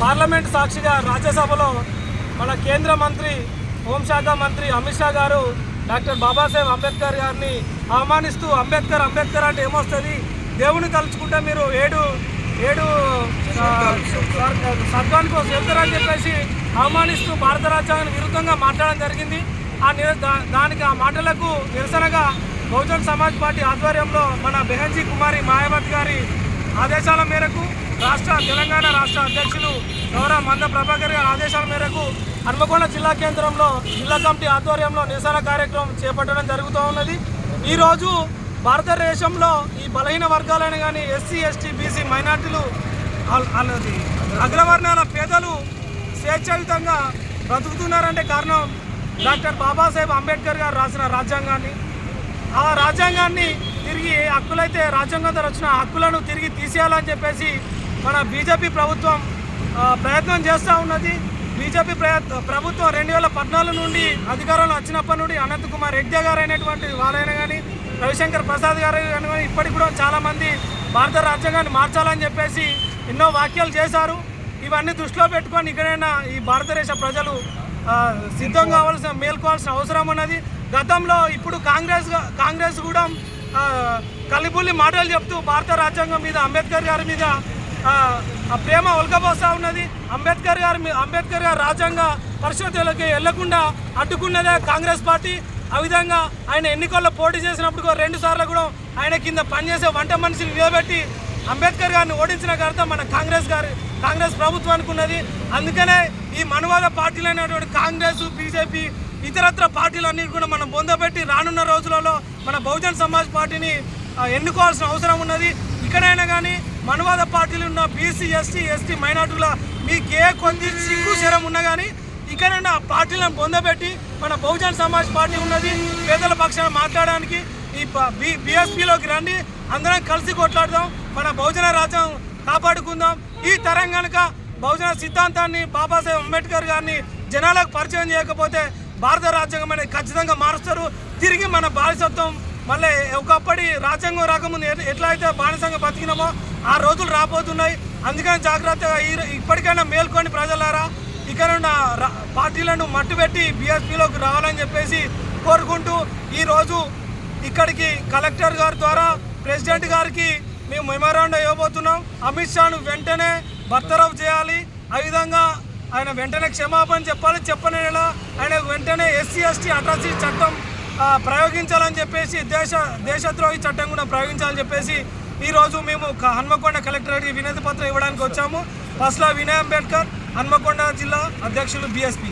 Parliament సాక్షిగా రాజ్యసభలో మన కేంద్ర మంత్రి హోంశాఖ మంత్రి అమిత్ షా గారు డాక్టర్ బాబాసాహెబ్ అంబేద్కర్ గారిని అవమానిస్తూ అంబేద్కర్ అంబేద్కర్ అంటే ఏమొస్తుంది? దేవుని తలుచుకుంటే మీరు ఏడు ఏడు సర్గానికి వెళ్తారని చెప్పేసి అవమానిస్తూ భారత రాజ్యాంగానికి విరుద్ధంగా మాట్లాడడం జరిగింది. ఆ దా- దానికి ఆ మాటలకు నిరసనగా బహుజన్ సమాజ్ పార్టీ ఆధ్వర్యంలో మన బెహన్జీ కుమారి మాయావతి గారి ఆదేశాల మేరకు తెలంగాణ రాష్ట్ర అధ్యక్షులు గౌరవ మంద ప్రభాకర్ గారి ఆదేశాల మేరకు హన్మకొండ జిల్లా కేంద్రంలో జిల్లా కమిటీ ఆధ్వర్యంలో నిరసన కార్యక్రమం చేపట్టడం జరుగుతూ ఉన్నది. ఈరోజు భారతదేశంలో ఈ బలహీన వర్గాలైన కానీ ఎస్సీ ఎస్టీ బీసీ మైనార్టీలు అల్- అన్నది. అగ్రవర్ణాల పేదలు స్వేచ్ఛాయుతంగా బ్రతుకుతున్నారంటే కారణం డాక్టర్ బాబాసాహెబ్ అంబేద్కర్ గారు రాసిన రాజ్యాంగాన్ని. ఆ రాజ్యాంగాన్ని తిరిగి హక్కులైతే రాజ్యాంగం ద్వారా వచ్చిన హక్కులను తిరిగి తీసేయాలని చెప్పేసి మన బీజేపీ ప్రభుత్వం ప్రయత్నం చేస్తూ ఉన్నది. బీజేపీ ప్రభుత్వం రెండు వేల పద్నాలుగు నుండి అధికారంలో వచ్చినప్పటి నుండి అనంత్ కుమార్ రెడ్డి గారు అయినటువంటి వారైనా కానీ రవిశంకర్ ప్రసాద్ గారు కానీ ఇప్పటికి కూడా చాలామంది భారత రాజ్యాంగాన్ని మార్చాలని చెప్పేసి ఎన్నో వ్యాఖ్యలు చేశారు. ఇవన్నీ దృష్టిలో పెట్టుకొని ఇక్కడైనా ఈ భారతదేశ ప్రజలు సిద్ధం కావాల్సిన మేల్కోవాల్సిన అవసరం ఉన్నది. గతంలో ఇప్పుడు కాంగ్రెస్ కాంగ్రెస్ కూడా కలిబుల్లి మాటలు చెప్తూ భారత రాజ్యాంగం మీద అంబేద్కర్ గారి మీద ఆ, ప్రేమ ఒలకబోస్తా ఉన్నది. అంబేద్కర్ గారు మీ- అంబేద్కర్ గారు రాజ్యాంగ పరిషత్తులకి వెళ్ళకుండా అడ్డుకున్నదే కాంగ్రెస్ పార్టీ. ఆ విధంగా ఆయన ఎన్నికల్లో పోటీ చేసినప్పుడు కూడా రెండు సార్లు కూడా ఆయన కింద పనిచేసే వంట మనిషిని నిలబెట్టి అంబేద్కర్ గారిని ఓడించిన ఘనత మన కాంగ్రెస్ గారి కాంగ్రెస్ ప్రభుత్వానికి ఉన్నది. అందుకనే ఈ మనువాద పార్టీలైనటువంటి కాంగ్రెస్ బీజేపీ ఇతరత్ర పార్టీలన్నీ కూడా మనం బొందబెట్టి రానున్న రోజులలో మన బహుజన్ సమాజ్ పార్టీని ఎన్నుకోవాల్సిన అవసరం ఉన్నది. ఇక్కడైనా కానీ మనవాద పార్టీలు ఉన్న బీసీ ఎస్టీ ఎస్టీ మైనార్టీల మీకు ఏ కొద్ది సిగ్గు శరం ఉన్నా కానీ ఇక్కడైనా ఆ పార్టీలను పొందబెట్టి మన బహుజన్ సమాజ్ పార్టీ ఉన్నది. పేదల పక్షాన మాట్లాడడానికి ఈ బి బీఎస్పీలోకి రండి. అందరం కలిసి కొట్లాడదాం. మన బహుజన రాజ్యం కాపాడుకుందాం. ఈ తరం కనుక బహుజన సిద్ధాంతాన్ని బాబాసాహెబ్ అంబేద్కర్ గారిని జనాలకు పరిచయం చేయకపోతే భారత రాజ్యాంగం అనేది ఖచ్చితంగా మారుస్తారు. తిరిగి మన బానిసత్వం మళ్ళీ ఒకప్పటి రాజ్యాంగం రాకముందు ఎట్లా అయితే బానిసంగా బతికినామో ఆ రోజులు రాబోతున్నాయి. అందుకని జాగ్రత్తగా ఈ ఇప్పటికైనా మేల్కొని ప్రజలారా ఇక్కడ ఉన్న పార్టీలను మట్టుబెట్టి బీఎస్పీలోకి రావాలని చెప్పేసి కోరుకుంటూ ఈరోజు ఇక్కడికి కలెక్టర్ గారి ద్వారా ప్రెసిడెంట్ గారికి మేము మెమోరాండం ఇవ్వబోతున్నాం. అమిత్ షాను వెంటనే బర్తరఫ్ చేయాలి. ఆ విధంగా ఆయన వెంటనే క్షమాపణ చెప్పాలి. చెప్పని ఆయన వెంటనే ఎస్సీ ఎస్టీ అట్రాసిటీ చట్టం ప్రయోగించాలని చెప్పేసి దేశ దేశద్రోహి చట్టం కూడా ప్రయోగించాలని చెప్పేసి ఈరోజు మేము హన్మకొండ కలెక్టరేట్కి వినతి పత్రం ఇవ్వడానికి వచ్చాము. పస్లా వినయ్ అంబేద్కర్ హన్మకొండ జిల్లా అధ్యక్షులు బీఎస్పీ